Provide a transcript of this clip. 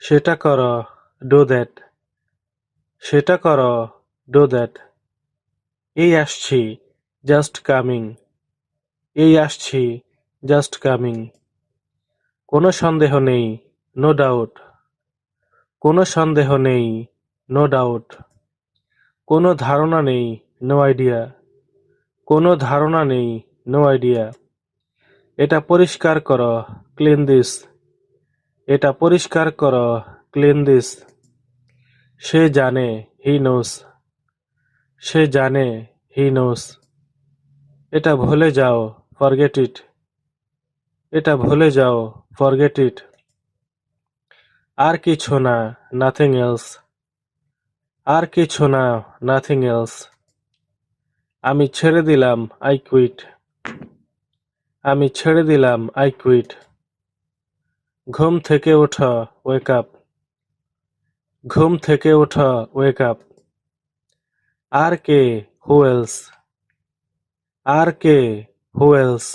সেটা করো, do that. সেটা করো, ডো দ্যাট। এই আসছি, জাস্ট কামিং। এই আসছি, জাস্ট কামিং। কোনো সন্দেহ নেই, নো ডাউট। কোনো সন্দেহ নেই, নো ডাউট। কোনো ধারণা নেই, নো আইডিয়া। কোনো ধারণা নেই, নো আইডিয়া। এটা পরিষ্কার করো, ক্লিন দিস। এটা পরিষ্কার করো, ক্লিন দিস। সে জানে, হি নোস। সে জানে, হি নোস। এটা ভুলে যাও, ফরগেট ইট। এটা ভুলে যাও, ফরগেট ইট। আর কিছু না, নাথিং এলস। আর কিছু না, নাথিং এলস। আমি ছেড়ে দিলাম, আই কুইট। আমি ছেড়ে দিলাম, আই কুইট। ঘুম থেকে ওঠা, ওয়েক আপ ঘুম থেকে ওঠা, ওয়েক আপ আর কে হুয়েলস আর কে হুয়েলস